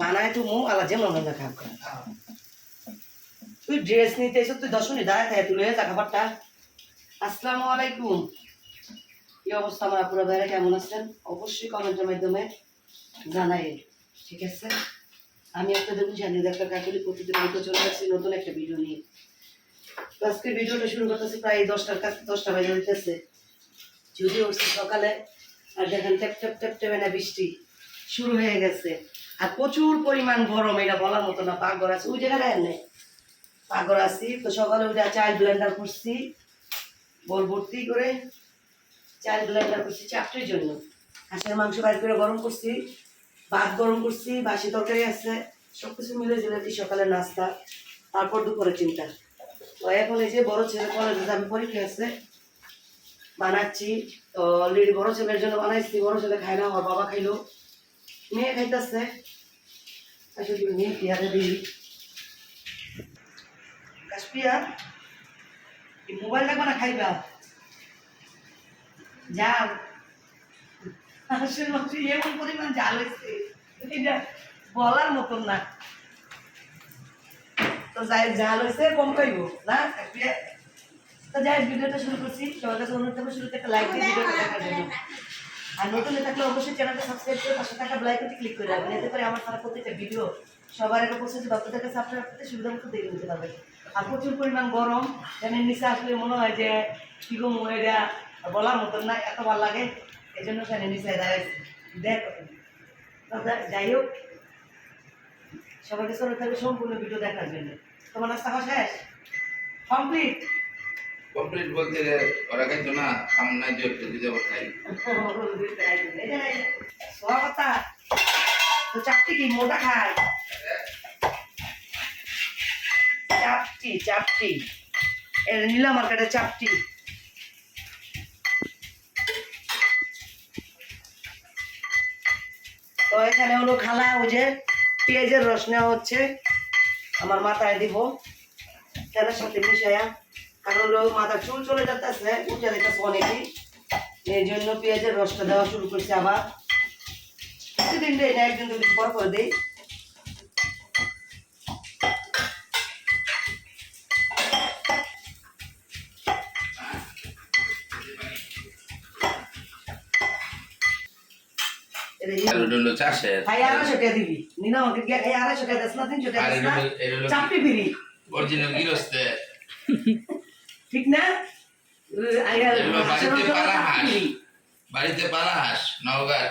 বানায় খাব তুই ড্রেস নিতে এসে, তুই দাঁড়ায় তুলে যা খাবারটা আসসালামু আলাইকুম। কি অবস্থা আমার আপুরা ভাইরা, কেমন আছেন? অবশ্যই কমেন্টের মাধ্যমে জানাই। ঠিক আছে? আমি আপনাদের বুঝানি একটা কাকুলি প্রতিদিন চলে আসছি নতুন একটা ভিডিও নিয়ে। আজকে ভিডিওটা শুরু করতেছি প্রায় দশটার কাছে দশটা বাজে উঠতেছে যদি উঠছি সকালে, আর দেখেন ট্যাপ ট্যাপ ট্যাপ, ট্যাপে না বৃষ্টি শুরু হয়ে গেছে। আর প্রচুর পরিমাণ গরম, এটা বলার মতো না, পাকঘর আছে। ওই জায়গাটা এনে পাকঘর আছি, তো সকালে উঠে চাল ব্লেন্ডার করছি বল ভর্তি করে চাল ব্লেন্ডার করছি চারটির জন্য। হাঁসের মাংস বাইর করে গরম করছি, ভাত গরম করছি, বাসি তরকারি আছে সব কিছু মিলে জিলেছি সকালের নাস্তা, তারপর দুপুরে চিন্তা। তো এখন এই যে বড় ছেলে কলেজে যাবে পরীক্ষা আছে, বানাচ্ছি। তো অলরেডি বড় ছেলের জন্য বানাইছি, বড় ছেলে খায় না, আমার বাবা খাইলো। মেয়ে খাইতেছে। আসলে মেয়ে কাশপিয়া মোবাইল দেখবা না খাইবা? হাঁসের মাংস এমন পরিমাণ জাল হয়েছে। এটা বলার মতন না। তো যাই জাল হয়েছে, কম খাইব, না? তো যাই ভিডিওটা শুরু করছি। সবার কাছে অনুরোধ করব শুরুতে একটা লাইক দিয়ে ভিডিওটা দেখার জন্য। আর নতুন থাকলে অবশ্যই চ্যানেলটা সাবস্ক্রাইব করে পাশে থাকা ব্লাইকনটি ক্লিক করে রাখবেন। এতে করে আমার সারা প্রত্যেকটা ভিডিও সবার আগে পৌঁছে যে বাচ্চাদের কাছে আপনারা করতে সুবিধা মতো দেখে নিতে পারবেন। আর প্রচুর পরিমাণ গরম। ফ্যানের নিচে আসলে মনে হয় যে, কি গো এটা বলার মতন না, এত ভালো লাগে। এই জন্য ফ্যানের নিচে দেখ। যা- যাই হোক। সবাইকে সরে থাকবে সম্পূর্ণ ভিডিও দেখার জন্য। তোমার নাস্তা খাওয়া শেষ? কমপ্লিট কমপ্লিট বলতে ওরা কিন্তু না সামনে যে একটু দিতে খাই সোয়া কথা তো চাপটি কি? মোটা খায় চাপটি চাপটি এটা নীলা মার্কেটে চাপটি তো এখানে হলো খালা ওই যে পেঁয়াজের রস নেওয়া হচ্ছে। আমার মাথায় দিব। তেলের সাথে মিশাইয়া। কারণ মাথা চুল চলে যাতেছে উঠে দেখতেছে অনেকেই। এই জন্য পেঁয়াজের রসটা দেওয়া শুরু করছে আবার। কিছুদিন দেয় না একদিন দুদিন পর করে দিই। চাষের খাই আড়াইশো টাকা দিবি। নিনা আমাকে গিয়ে আড়াইশো টাকা দিস না তিনশো টাকা আর না। হলো- এটা হলো চাপটি ফিরি অরিজিনাল গিরস্তে। ঠিক না? আইয়া এগুলো হাঁসের বাড়িতে পালা হাঁস। বাড়িতে পালা হাঁস নওগাঁ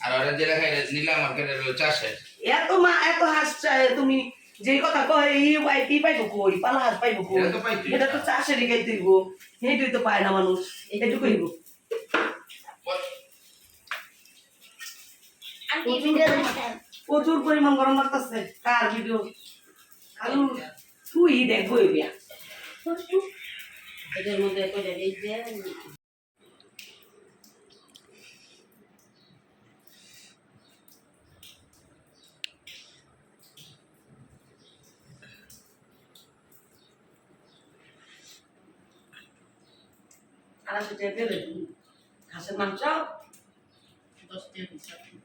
আর ওরা যেটা খাই নীলা মার্কেটের চাষের। এত মা এত হাঁস তুমি যেই কথা কয় ই পাই কি পাইবো কই? পালা হাঁস পাইবো কই? এটা তো এটা তো। চাষেরই গাই তুইব সেইটাই তো পায় না মানুষ। এটুকু হইব। আন্টি প্রচুর পরিমাণ গরম লাগতেছে। কার ভিডিও আলু তুই দেখব বিয়া এটার মধ্যে এই যে টাকা পেলে মাংস দশ টাকা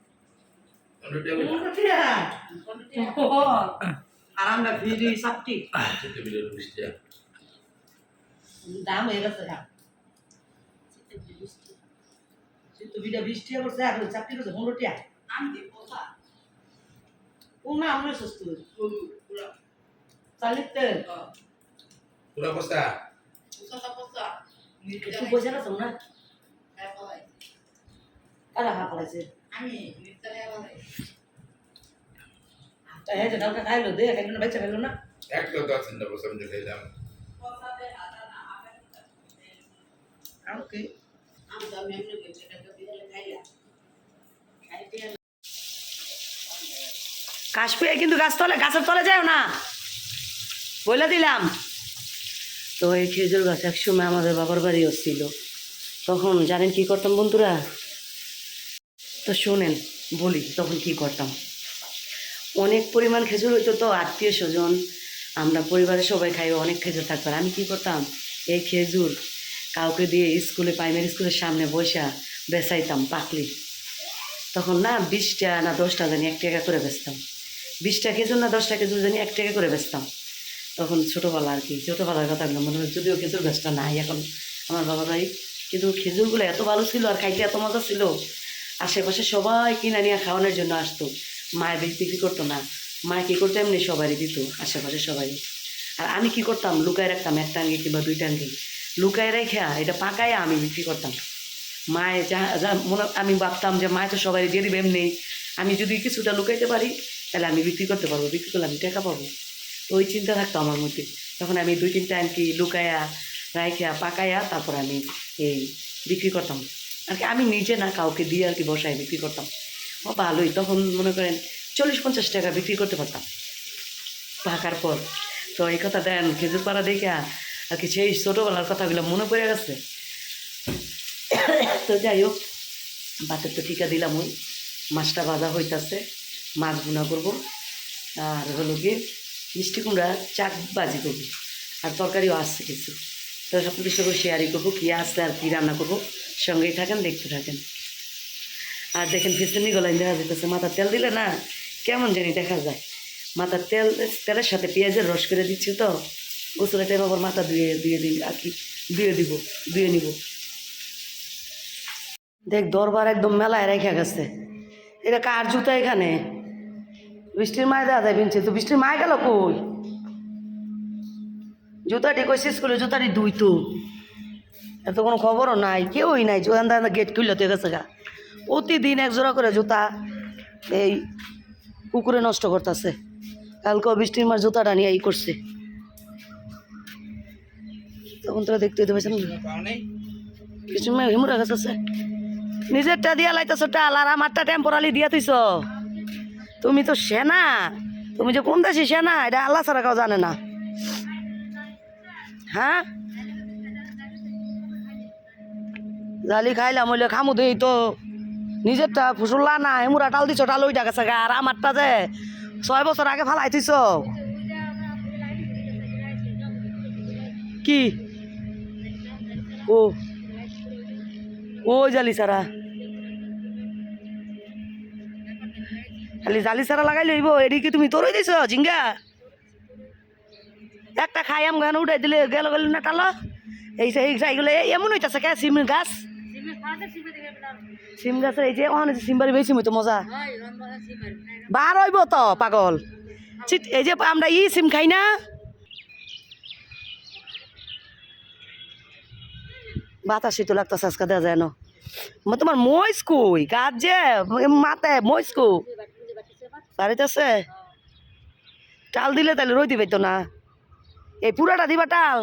পনেরো টাকা পনেরো টাকা। ও, আর আমরা ভিড়ি সাপটি দাম হয়ে গেছে বিটা বিশ টাকা করছে আর চাপটি করছে পনেরো টাকা আমি কথা ও না আমরা সস্ত চালিশ পুরা হ্যাঁ যে খাইলো দে খাইলো না বাচ্চা খাইলো না? একটা দশ তিনটা বছর আমি খাইলাম। ওকে? আমি তো আমি এমনি গেছি টাকা দিয়ে খাইলা খাইতে কাশ পেয়ে কিন্তু গাছ তলে গাছের তলে যায় না। বলে দিলাম। তো এই খেজুর গাছ একসময় আমাদের বাবার বাড়ি ছিল। তখন জানেন কি করতাম বন্ধুরা? তো শোনেন, বলি তখন কি করতাম? অনেক পরিমাণ খেজুর হইতো তো, আত্মীয় স্বজন, আমরা পরিবারের সবাই খাই অনেক খেজুর থাকতো। আমি কি করতাম? এই খেজুর কাউকে দিয়ে স্কুলে প্রাইমারি স্কুলের সামনে বসা বেচাইতাম পাকলি। তখন না বিশটা না দশটা জানি এক টাকা করে বেচতাম। বিশটা খেজুর না দশটা খেজুর জানি এক টাকা করে বেচতাম। তখন ছোটোবেলা আর কি, ছোটোবেলার কথা মনে হয় যদিও খেজুর গাছটা নাই, এখন আমার বাবা ভাই, কিন্তু খেজুরগুলো এত ভালো ছিল আর খাইতে এত মজা ছিল। আশেপাশে সবাই কিনে নিয়ে খাওয়ানোর জন্য আসতো। মায়ের বিক্রি বিক্রি করতো না। মায় কী করতো? এমনি সবারই দিত, আশেপাশে সবাই আর আমি কি করতাম? লুকায় রাখতাম একটা আঙ্গি কিংবা দুইটা আঙ্গি। লুকায় রেখে এটা পাকায় আমি বিক্রি করতাম। মায়ে যা যা মনে, আমি ভাবতাম যে মায় তো সবাই দিয়ে দিবে এমনি। আমি যদি কিছুটা লুকাইতে পারি, তাহলে আমি বিক্রি করতে পারব, বিক্রি করলে আমি টাকা পাবো। তো ওই চিন্তা থাকতো আমার মধ্যে। তখন আমি দুই তিনটা আনকি লুকায়া রাইখা পাকায়া তারপর আমি এই বিক্রি করতাম। আর কি আমি নিজে না কাউকে দিয়ে আর কি বসায় বিক্রি করতাম। ও ভালোই, তখন মনে করেন চল্লিশ পঞ্চাশ টাকা বিক্রি করতে পারতাম। পাকার পর, তো এই কথা দেন, খেজুর পাড়া দেখে আর কি সেই ছোটোবেলার কথাগুলো মনে পড়ে গেছে। তো যাই হোক ভাতের তো ঠিকা দিলাম ওই। মাছটা ভাজা হইতাছে, মাছ গুনা করব। আর হলো গিয়ে মিষ্টি কুমড়া চাক বাজি করব। আর তরকারিও আসছে কিছু। তো সব কিছু শেয়ারই করব, কী আসছে আর কী রান্না করব। সঙ্গেই থাকেন, দেখতে থাকেন। আর দেখেন ফিসেনি গলায় দেখা যেতেছে মাথার তেল দিলে না কেমন জানি দেখা যায়। মাথার তেল, তেলের সাথে পেঁয়াজের রস করে দিচ্ছি তো, গোসলের টাইম আবার মাথা ধুয়ে দিয়ে দিই, আর কি, ধুয়ে দিব, ধুয়ে নিব। দেখ, দরবার একদম মেলায় রেখে গেছে। এটা কার জুতা এখানে? বৃষ্টির মায় দেওয়া যায়, বিনছে, তো বৃষ্টির মায় গেল কই? জুতাটি কই শেষ করে জুতাটি দুই তো। এত কোনো খবরও নাই, কেউই নাই জোয়ান গেট খুললে তো গেছে গা। প্রতিদিন এক জোড়া করে জুতা এই কুকুরে নষ্ট করতেছে। কালকেও বৃষ্টির মার জুতাটা নিয়ে ই করছে। তখন তোরা দেখতে হইতে পারছেন কিছু হিমুরা গাছ। আছে নিজেরটা দিয়া লাইতেছ টাল আর আমারটা টেম্পোরালি দিয়া তুইছ তুমি তো সেনা। তুমি যে কোন দেশে সেনা, এটা আল্লাহ ছাড়া কেউ জানে না। হ্যাঁ? জালি খাইলাম, হইলে খামু দেই তো। নিজেরটা ফুসুল্লা না হেমুরা টাল দিছ, টাল ওইটা গেছে গা, আর আমারটা যে ছয় বছর আগে ফালাই তুইছ কি? ও, ওই জালি সারা খালি জালি সারা লাগাই লইব, এডি কি তুমি তোরই দিছ, ঝিঙ্গা? একটা খাইয়াম গান উঠাই দিলে গেল গেল না টালো এই এই এইগুলো এমন হইতাছে কে? সিম গাছ? সিম গাছের এই যে অনেক সিমবারি বেশি হইতো মজা। বার হইব তো পাগল। এই যে আমরা ই সিম খাই না। বাতাস তো লাগতেছে আজকে দেওয়া যায় না। মা তোমার কই? গাছ যে মাথায় মহিষ কো বাড়িতে আছে? টাল দিলে তাহলে রই দিবে তো না। এই পুরাটা দিবা টাল।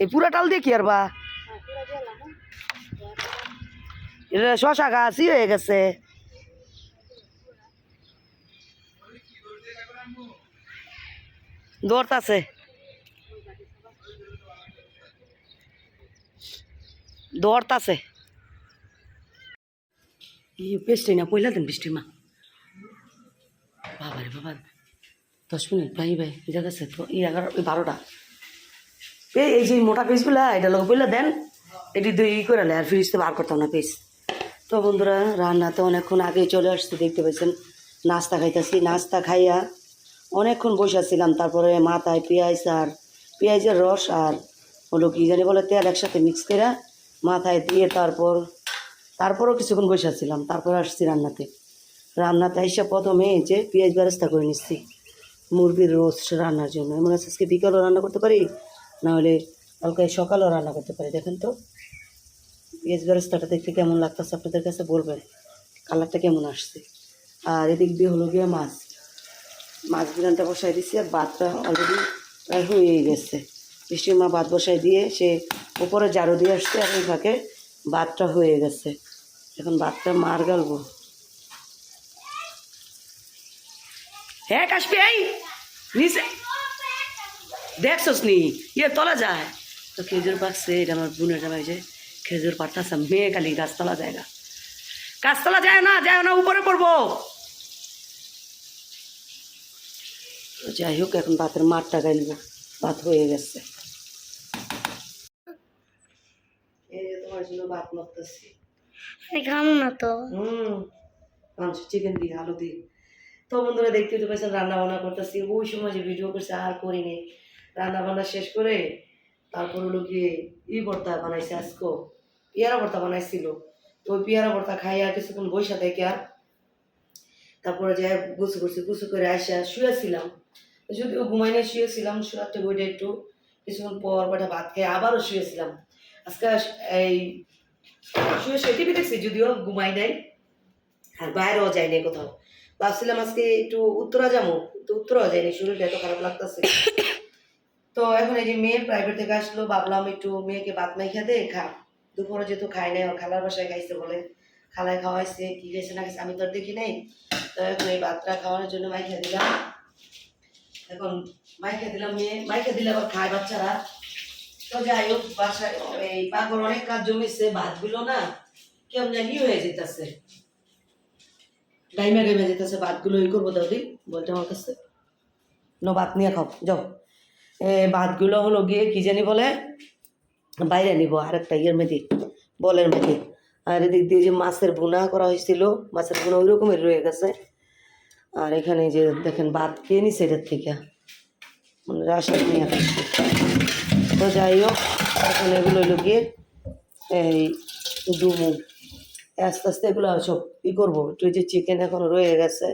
এই পুরা টাল দিয়ে কি আর বা? শশা গাছ ই হয়ে গেছে। দৌড়তাছে। দৌড়তাছে। এই পেস্টে না, পয়লা দেন বৃষ্টির মা। বাবা রে বাবা দশ মিনিট। ভাই ভাই যা গেছে তো, এই এগারো ওই বারোটা। এই এই যে মোটা পিসগুলা এটা লোক বললে দেন। এটি দুই ই করে আর ফ্রিজতে বার করতাম না পিস তো বন্ধুরা, রান্নাতে অনেকক্ষণ আগে চলে আসছি, দেখতে পাচ্ছেন নাস্তা খাইতেছি, নাস্তা খাইয়া অনেকক্ষণ বসে ছিলাম তারপরে মাথায় পেঁয়াজ আর পেঁয়াজের রস আর হলো কি জানি বলে তেল একসাথে মিক্স করে মাথায় দিয়ে তারপর তারপরও কিছুক্ষণ বসে ছিলাম তারপর আসছি রান্নাতে। রান্নাতে এসে প্রথমে যে পেঁয়াজ ব্যবস্থা করে নিচ্ছি। মুরগির রোস্ট রান্নার জন্য। এমন আছে আজকে বিকালও রান্না করতে পারি নাহলে কালকে সকালেও রান্না করতে পারি। দেখেন তো পেঁয়াজ ব্যবস্থাটা দেখতে কেমন লাগতেছে আপনাদের কাছে বলবেন? কালারটা কেমন আসছে? আর এদিক দিয়ে হলো গিয়ে মাছ। মাছ বিরানটা বসাই দিছি আর ভাতটা অলরেডি প্রায় হয়ে গেছে। বৃষ্টির মা ভাত বসাই দিয়ে সে উপরে জারু দিয়ে আসছে, আর ওই ফাঁকে ভাতটা হয়ে গেছে। এখন ভাতটা মার গালবো। হ্যাঁ কাশপি এই নিচে। দেখছস নি? ইয়ে তলা যায়। তো খেজুর পাকছে এটা আমার বোনের জামাই যে খেজুর পাড়তাছে মেয়ে খালি গাছতলা জায়গা। গাছতলা যায় না যায় না উপরে পড়ব। যাই হোক এখন ভাতের মাঠটা গাইলবো ভাত হয়ে গেছে। তোমার জন্য ভাত মাখতেছি। আমি খাব না তো। হুম মাংস চিকেন দিয়ে আলু দিয়ে। তো বন্ধুরা দেখতে তো পেয়েছেন রান্না বান্না করতেছি। ওই সময় যে ভিডিও করছে, আর করিনি। রান্না বান্না শেষ করে তারপর হলো গিয়ে ই ভর্তা বানাইছে আজকে। পেয়ারা ভর্তা বানাইছিল। তো ওই পেয়ারা ভর্তা খাইয়া কিছুক্ষণ বৈশা থেকে আর তারপরে যে গুছু করছি গুছু করে আসা শুয়েছিলাম। যদিও ঘুমাই না শুয়েছিলাম। শুয়াতে বইটা একটু কিছুক্ষণ পর কটা ভাত খেয়ে আবারও শুয়েছিলাম। আজকে এই শুয়ে শুয়ে টিভি দেখছি, যদিও ঘুমাই নাই। আর বাইরেও যাই নাই কোথাও। ভাবছিলাম আজকে একটু উত্তরা যাব, তো উত্তরাও যাইনি, শরীরটা এত খারাপ লাগতেছে। তো এখন এই যে মেয়ে প্রাইভেট থেকে আসলো, ভাবলাম একটু মেয়েকে ভাত মাইখা দে, খা। দুপুরে যেহেতু খাই নাই খালার বাসায় খাইছে বলে। খালায় খাওয়াইছে, কি খাইছে না খাইছে, আমি তো দেখি নাই। তো এখন এই ভাতটা খাওয়ানোর জন্য মাইখা দিলাম। এখন মাইখা দিলাম মেয়ে, মাইখা দিলে আবার খায় বাচ্চারা। তো যাই হোক, বাসায়, এই পাগল অনেক কাজ জমেছে, ভাতগুলো না কেমন জানি হয়ে যেতেছে। গাইমা গাইমা যেতেছে ভাতগুলো ই করব দাদি বলতে আমার কাছে। নো, ভাত নিয়ে খাও, যাও। এ, ভাতগুলো হলো গিয়ে কি জানি বলে, বাইরে নিব, আরেকটা ইয়ের মেধি বলের মেধি আর এদিক দিয়ে যে মাছের ভুনা করা হয়েছিল, মাছের ভুনা ওই রকমের রয়ে গেছে। আর এখানে যে দেখেন, ভাত খেয়ে নিছে এটার থেকে। মানে রাসায়নিক নিয়ে তো যাই হোক, এখন এগুলো হলো গিয়ে এই, ডুমু। আস্তে আস্তে এগুলো সব ই করব। ওই যে চিকেন এখন রয়ে গেছে,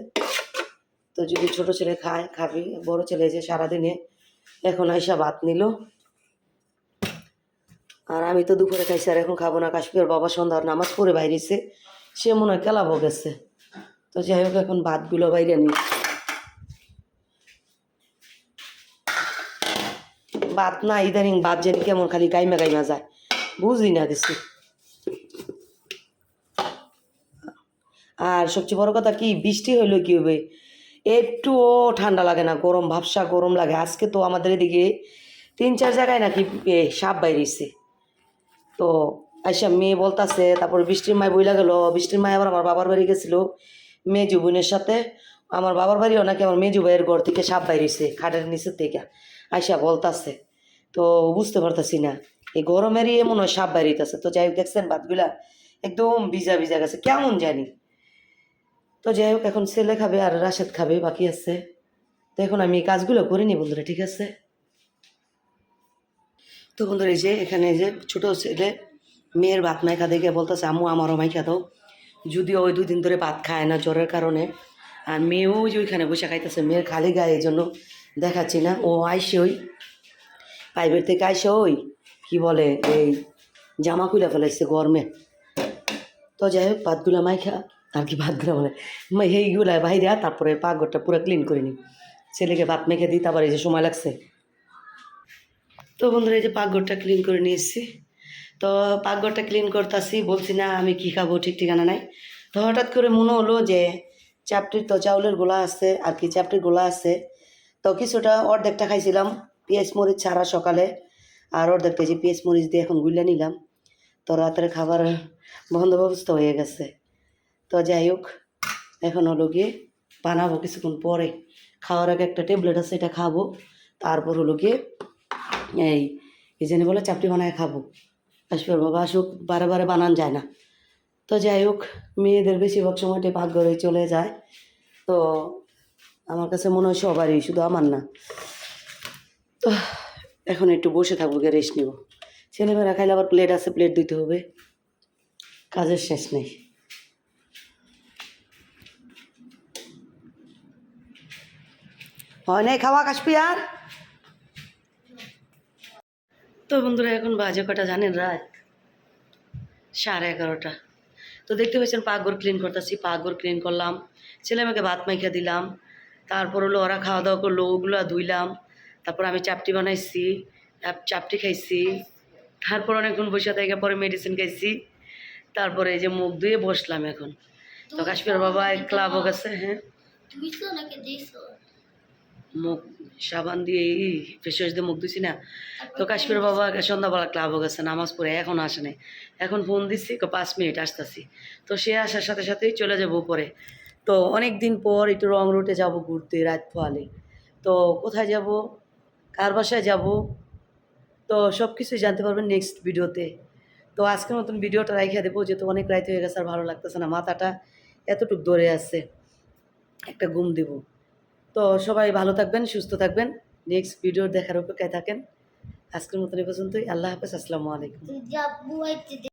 তো যদি ছোট ছেলে খায়, খাবি, বড় ছেলে যে সারাদিনে এখন আইসা ভাত নিল। আর আমি তো দুপুরে খাইছি, আর এখন খাব না। কাশ্মীর বাবা সন্ধ্যার নামাজ পড়ে বাইরেছে, সে মনে হয় কেলাবো গেছে। তো যাই হোক, এখন ভাতগুলো বাইরে নিই ভাত না, ইদানিং ভাত জানি কেমন খালি গাইমা গাইমা যায়। বুঝি না কিছু। আর সবচেয়ে বড় কথা কি, বৃষ্টি হইল কি হবে? একটুও ঠান্ডা লাগে না, গরম, ভাবসা গরম লাগে। আজকে তো আমাদের এদিকে তিন, চার জায়গায় নাকি সাপ বাইরেছে তো আইসা মেয়ে বলতাছে, তারপর বৃষ্টির মায় বইলা গেল, বৃষ্টির মায় আবার আমার বাবার বাড়ি গেছিল, মেজু বোনের সাথে। আমার বাবার বাড়িও নাকি আমার মেজু ভাইয়ের ঘর থেকে সাপ বাইরেছে খাটের নিচের থেকে। আইসা বলতাছে, তো বুঝতে পারতাছি না এই গরমেরই মনে হয় সাপ বাইরেছে তো যাই হোক, দেখছেন ভাতগুলা একদম ভিজা ভিজা গেছে, কেমন জানি। তো যাই হোক এখন ছেলে খাবে আর রাশেদ খাবে, বাকি আছে। তো এখন আমি এই কাজগুলো করে নিই বন্ধুরা, ঠিক আছে? তো বন্ধুরা, এই যে এখানে যে ছোটো ছেলে, মেয়ের ভাত মাইখা দেখে বলতেছে, আম্মু, আমারও মাইখা দাও। যদিও ওই দুদিন ধরে ভাত খায় না জ্বরের কারণে। আর মেয়েও যে ওইখানে বসে খাইতেছে, মেয়ের খালি গায়ে এই জন্য দেখাচ্ছি না। ও আইসে ওই প্রাইভেট থেকে আইসে ওই, কি বলে, এই জামা খুলে ফেলাইছে গরমে। তো যাই হোক ভাতগুলা মাইখা আর কি ভাতগুলা বলে মা এইগুলা বাইরে তারপরে পাকঘরটা পুরো ক্লিন করে নিই। ছেলেকে ভাত মেখে দিই, তারপরে এই যে সময় লাগছে। তো বন্ধুরা, এই যে পাকঘরটা ক্লিন করে নিয়ে এসেছি তো পাকঘরটা ক্লিন করতেছি, বলছি না, আমি কী খাব ঠিক ঠিকানা নাই। তো হঠাৎ করে মনে হলো যে চাপটির তো চাউলের গোলা আছে, আর কি চাপটির গোলা আছে। তো কিছুটা অর্ধেকটা খাইছিলাম, পেঁয়াজ মরিচ ছাড়া সকালে, আর অর্ধেকটা যে পেঁয়াজ মরিচ দিয়ে এখন গুলে নিলাম। তো রাতের খাবার বন্দোবস্ত হয়ে গেছে। তো যাই হোক, এখন হলো গিয়ে বানাবো কিছুক্ষণ পরে। খাওয়ার আগে একটা ট্যাবলেট আছে, এটা খাব। তারপর হলো গিয়ে এই এই জন্য বলে চাপটি বানায় খাব। আসবে বাবা আসুক, বারে বারে বানান যায় না। তো যাই হোক, মেয়েদের বেশিরভাগ সময়টা পাকঘরে চলে যায়। তো আমার কাছে মনে হয় সবারই, শুধু আমার না। তো এখন একটু বসে থাকব, গিয়ে রেস্ট নিব। ছেলেমেয়েরা খাইলে আবার প্লেট আছে প্লেট দিতে হবে। কাজের শেষ নেই। হয় নাই খাওয়া কাশবি আর তো বন্ধুরা এখন বাজে কটা জানেন রাত? সাড়ে এগারোটা। তো দেখতে পাচ্ছেন পাকঘর ক্লিন করতেছি পাকঘর ক্লিন করলাম। ছেলে মেয়েকে ভাত মাইখা দিলাম। তারপর হলো ওরা খাওয়া দাওয়া করল ওগুলো ধুইলাম। তারপর আমি চাপটি বানাইছি চাপটি খাইছি। তারপর অনেকক্ষণ বসে থেকে পরে মেডিসিন খাইছি। তারপরে এই যে মুখ ধুয়ে বসলাম এখন। তো কাশ্মীর বাবা ক্লাবও গেছে হ্যাঁ। তুমি তো নাকি দিছো? মুখ সাবান দিয়ে এই ফেস ওয়াশ দিয়ে মুখ ধুছি না। তো কাশ্মীর বাবা সন্ধ্যাবেলা ক্লাবও গেছে, নামাজ পড়ে, এখন আসে নাই। এখন ফোন দিচ্ছি পাঁচ মিনিট আসতেছি। তো সে আসার সাথে সাথেই চলে যাব উপরে। তো অনেক দিন পর একটু রং রুটে যাব ঘুরতে রাত ফোয়ালে তো কোথায় যাব? কার বাসায় যাব? তো সব কিছুই জানতে পারবেন নেক্সট ভিডিওতে। তো আজকের মতন ভিডিওটা রাইখা দেবো, যেহেতু অনেক রাইত হয়ে গেছে আর ভালো লাগতেছে না, মাথাটা এতটুক ধরে আছে। একটা ঘুম দেব। তো সবাই ভালো থাকবেন, সুস্থ থাকবেন। নেক্সট ভিডিও দেখার অপেক্ষায় থাকেন। আজকের মতন এ পর্যন্তই। আল্লাহ হাফেজ। আসসালামু আলাইকুম।